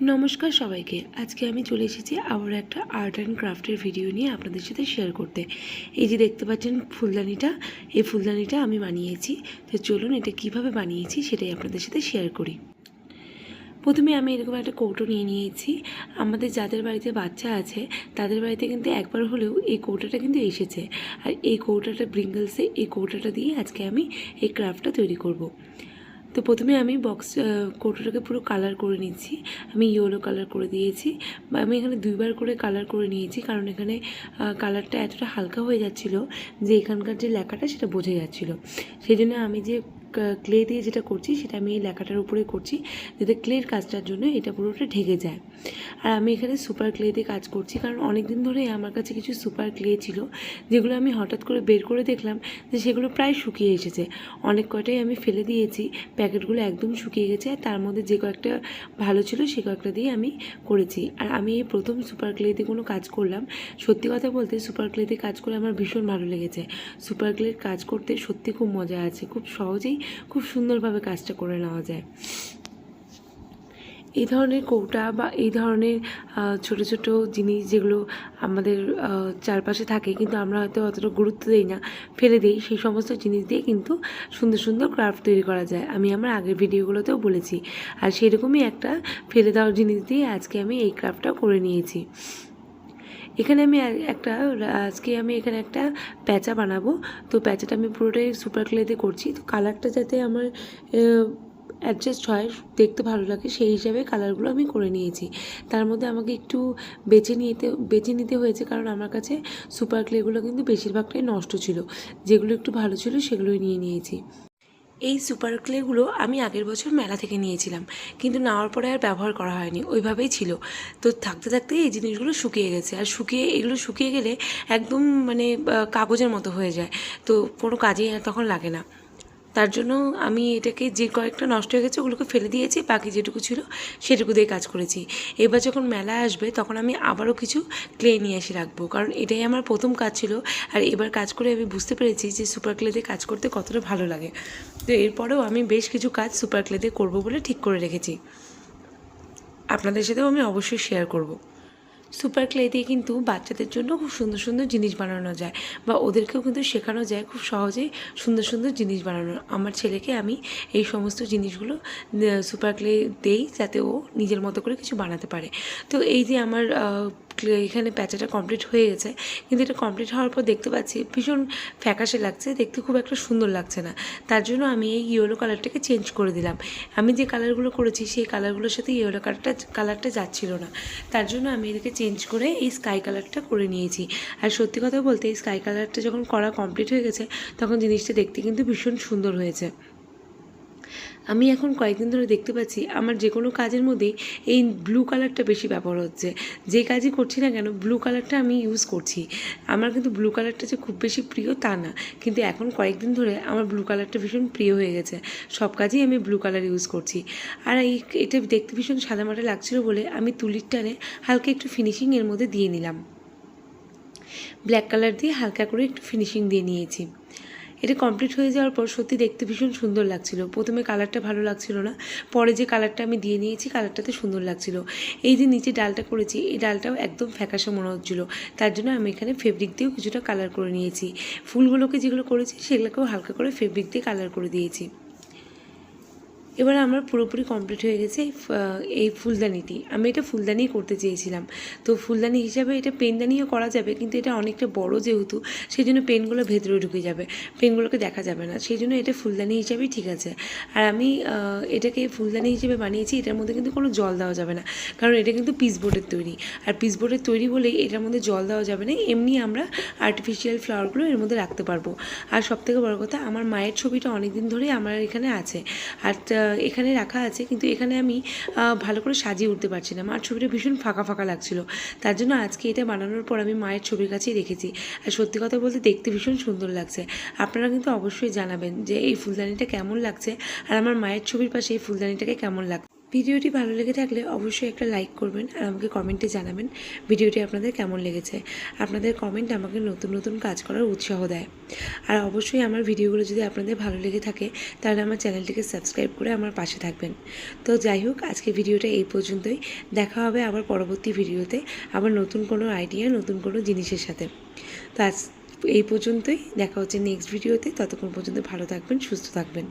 নমস্কার সবাইকে। আজকে আমি চলে এসেছি আবার একটা আর্ট অ্যান্ড ক্রাফটের ভিডিও নিয়ে আপনাদের সাথে শেয়ার করতে। এই যে দেখতে পাচ্ছেন ফুলদানিটা, এই ফুলদানিটা আমি বানিয়েছি। তো চলুন এটা কীভাবে বানিয়েছি সেটাই আপনাদের সাথে শেয়ার করি। প্রথমে আমি এরকম একটা কৌটো নিয়ে নিয়েছি। আমাদের যাদের বাড়িতে বাচ্চা আছে, তাদের বাড়িতে কিন্তু একবার হলেও এই কৌটাটা কিন্তু এসেছে। আর এই কৌটাটা ব্রিঙ্গলসে এই কৌটাটা দিয়ে আজকে আমি এই ক্রাফটটা তৈরি করব। তো প্রথমে আমি বক্স কৌটোটাকে পুরো কালার করে নিচ্ছি। আমি ইয়েলো কালার করে দিয়েছি। আমি এখানে দুইবার করে কালার করে নিয়েছি, কারণ এখানে কালারটা এতটা হালকা হয়ে যাচ্ছিল যে এখানকার যে লেখাটা সেটা বোঝা যাচ্ছিল। সেই জন্য আমি যে ক্লে দিয়ে যেটা করছি সেটা আমি এই লেখাটার উপরে করছি যাতে ক্লের কাজটার জন্য এটা পুরোটা ঢেকে যায়। আর আমি এখানে সুপার ক্লে দিয়ে কাজ করছি কারণ অনেক দিন ধরে আমার কাছে কিছু সুপার ক্লে ছিল যেগুলো আমি হঠাৎ করে বের করে দেখলাম যে সেগুলো প্রায় শুকিয়ে এসেছে। অনেক কয়টাই আমি ফেলে দিয়েছি, প্যাকেটগুলো একদম শুকিয়ে গেছে আর তার মধ্যে যে কয়েকটা ভালো ছিল সে কয়েকটা দিয়ে আমি করেছি। আর আমি এই প্রথম সুপার ক্লেতে কোনো কাজ করলাম, সত্যি কথা বলতে সুপার ক্লেতে কাজ করে আমার ভীষণ ভালো লেগেছে। সুপার ক্লের কাজ করতে সত্যি খুব মজা আছে, খুব সহজেই খুব সুন্দরভাবে কাজটা করে নেওয়া যায়। এই ধরনের কৌটা বা এই ধরনের ছোট ছোট জিনিস যেগুলো আমাদের চারপাশে থাকে কিন্তু আমরা হয়তো অতটা গুরুত্ব দিই না, ফেলে দিই, সেই সমস্ত জিনিস দিয়ে কিন্তু সুন্দর সুন্দর ক্রাফট তৈরি করা যায়। আমি আমার আগের ভিডিওগুলোতেও বলেছি। আর সেরকমই একটা ফেলে দেওয়ার জিনিস দিয়ে আজকে আমি এই ক্রাফটটা করে নিয়েছি। এখানে আমি একটা, আজকে আমি এখানে একটা প্যাঁচা বানাবো। তো প্যাঁচাটা আমি পুরোটাই সুপার ক্লেতে করছি। তো কালারটা যাতে আমার অ্যাডজাস্ট হয়, দেখতে ভালো লাগে, সেই হিসাবে কালারগুলো আমি করে নিয়েছি। তার মধ্যে আমাকে একটু বেছে নিতে বেছে নিতে হয়েছে কারণ আমার কাছে সুপার ক্লেগুলো কিন্তু বেশিরভাগটাই নষ্ট ছিল। যেগুলো একটু ভালো ছিল সেগুলোই নিয়ে নিয়েছি। এই সুপার ক্লেগুলো আমি আগের বছর মেলা থেকে নিয়েছিলাম। কিন্তু নেওয়ার পরে আর ব্যবহার করা হয়নি, ওইভাবেই ছিল। তো থাকতে থাকতে এই জিনিসগুলো শুকিয়ে গেছে। আর শুকিয়ে, এগুলো শুকিয়ে গেলে একদম মানে কাগজের মতো হয়ে যায়। তো কোনো কাজেই তখন লাগে না। তার জন্য আমি এটাকে যে কয়েকটা নষ্ট হয়ে গেছে ওগুলোকে ফেলে দিয়েছি, বাকি যেটুকু ছিল সেটুকু দিয়ে কাজ করেছি। এবার যখন মেলা আসবে তখন আমি আবারও কিছু ক্লে নিয়ে এসে রাখব, কারণ এটাই আমার প্রথম কাজ ছিল। আর এবার কাজ করে আমি বুঝতে পেরেছি যে সুপার ক্লেতে কাজ করতে কতটা ভালো লাগে। তো এরপরেও আমি বেশ কিছু কাজ সুপার ক্লেতে করব বলে ঠিক করে রেখেছি। আপনাদের সাথেও আমি অবশ্যই শেয়ার করব। সুপার ক্লে দিয়ে কিন্তু বাচ্চাদের জন্য খুব সুন্দর সুন্দর জিনিস বানানো যায় বা ওদেরকেও কিন্তু শেখানো যায় খুব সহজেই সুন্দর সুন্দর জিনিস বানানো। আমার ছেলেকে আমি এই সমস্ত জিনিসগুলো সুপার ক্লে দেই যাতে ও নিজের মতো করে কিছু বানাতে পারে। তো এই যে আমার এখানে প্যাচাটা কমপ্লিট হয়ে গেছে। কিন্তু এটা কমপ্লিট হওয়ার পর দেখতে পাচ্ছি ভীষণ ফ্যাকাশে লাগছে, দেখতে খুব একটা সুন্দর লাগছে না। তার জন্য আমি এই ইয়েলো কালারটাকে চেঞ্জ করে দিলাম। আমি যে কালারগুলো করেছি সেই কালারগুলোর সাথে ইয়েলো কালারটা কালারটা যাচ্ছিল না। তার জন্য আমি এটাকে চেঞ্জ করে এই স্কাই কালারটা করে নিয়েছি। আর সত্যি কথা বলতে এই স্কাই কালারটা যখন করা কমপ্লিট হয়ে গেছে, তখন জিনিসটা দেখতে কিন্তু ভীষণ সুন্দর হয়েছে। আমি এখন কয়েকদিন ধরে দেখতে পাচ্ছি আমার যে কোনো কাজের মধ্যেই এই ব্লু কালারটা বেশি ব্যবহার হচ্ছে। যে কাজই করছি না কেন ব্লু কালারটা আমি ইউজ করছি। আমার কিন্তু ব্লু কালারটা যে খুব বেশি প্রিয় তা না। কিন্তু এখন কয়েকদিন ধরে আমার ব্লু কালারটা ভীষণ প্রিয় হয়ে গেছে। সব কাজেই আমি ব্লু কালার ইউজ করছি। আর এই এটা দেখতে ভীষণ সাদামাটা লাগছিল বলে আমি তুলির টানে হালকা একটু ফিনিশিং এর মধ্যে দিয়ে নিলাম। ব্ল্যাক কালার দিয়ে হালকা করে একটু ফিনিশিং দিয়ে নিয়েছি। এটা কমপ্লিট হয়ে যাওয়ার পর সত্যি দেখতে ভীষণ সুন্দর লাগছিল। প্রথমে কালারটা ভালো লাগছিল না, পরে যে কালারটা আমি দিয়ে নিয়েছি কালারটাতে সুন্দর লাগছিল। এই যে নিচে ডালটা করেছি, এই ডালটাও একদম ফ্যাকাশে মনে হচ্ছিল। তার জন্য আমি এখানে ফেব্রিক দিয়েও কিছুটা কালার করে নিয়েছি। ফুলগুলোকে যেগুলো করেছি, সেগুলোকেও হালকা করে ফেব্রিক দিয়ে কালার করে দিয়েছি। এবার আমার পুরোপুরি কমপ্লিট হয়ে গেছে এই ফুলদানিটি। আমি এটা ফুলদানি করতে চেয়েছিলাম। তো ফুলদানি হিসাবে এটা পেনদানিও করা যাবে, কিন্তু এটা অনেকটা বড় যেহেতু সেই জন্য পেনগুলো ভেতরে ঢুকে যাবে। পেনগুলোকে দেখা যাবে না। সেই জন্য এটা ফুলদানি হিসাবেই ঠিক আছে। আর আমি এটাকে ফুলদানি হিসেবে বানিয়েছি, এটার মধ্যে কিন্তু কোনো জল দেওয়া যাবে না। কারণ এটা কিন্তু পিসবোর্ডের তৈরি। আর পিসবোর্ডের তৈরি বলেই এটার মধ্যে জল দেওয়া যাবে না। এমনি আমরা আর্টিফিশিয়াল ফ্লাওয়ারগুলো এর মধ্যে রাখতে পারব। আর সবথেকে বড় কথা, আমার মায়ের ছবিটা অনেক দিন ধরেই আমার এখানে আছে। আর এখানে রাখা আছে, কিন্তু এখানে আমি ভালো করে সাজিয়ে উঠতে পারছি না। মার ছবিটা ভীষণ ফাঁকা ফাঁকা লাগছিল। তার জন্য আজকে এটা বানানোর পর আমি মায়ের ছবির কাছেই রেখেছি। আর সত্যি কথা বলতে দেখতে ভীষণ সুন্দর লাগছে। আপনারা কিন্তু অবশ্যই জানাবেন যে এই ফুলদানিটা কেমন লাগছে, আর আমার মায়ের ছবির পাশে এই ফুলদানিটাকে কেমন লাগছে। ভিডিওটি ভালো লেগে থাকলে অবশ্যই একটা লাইক করবেন আর আমাকে কমেন্টে জানাবেন ভিডিওটি আপনাদের কেমন লেগেছে। আপনাদের কমেন্ট আমাকে নতুন নতুন কাজ করার উৎসাহ দেয়। আর অবশ্যই আমার ভিডিওগুলো যদি আপনাদের ভালো লেগে থাকে, তাহলে আমার চ্যানেলটিকে সাবস্ক্রাইব করে আমার পাশে থাকবেন। তো যাই হোক, আজকে ভিডিওটা এই পর্যন্তই। দেখা হবে আবার পরবর্তী ভিডিওতে আবার নতুন কোনো আইডিয়া নতুন কোনো জিনিসের সাথে। তো আজ এই পর্যন্তই। দেখা হচ্ছে নেক্সট ভিডিওতে। ততক্ষণ পর্যন্ত ভালো থাকবেন, সুস্থ থাকবেন।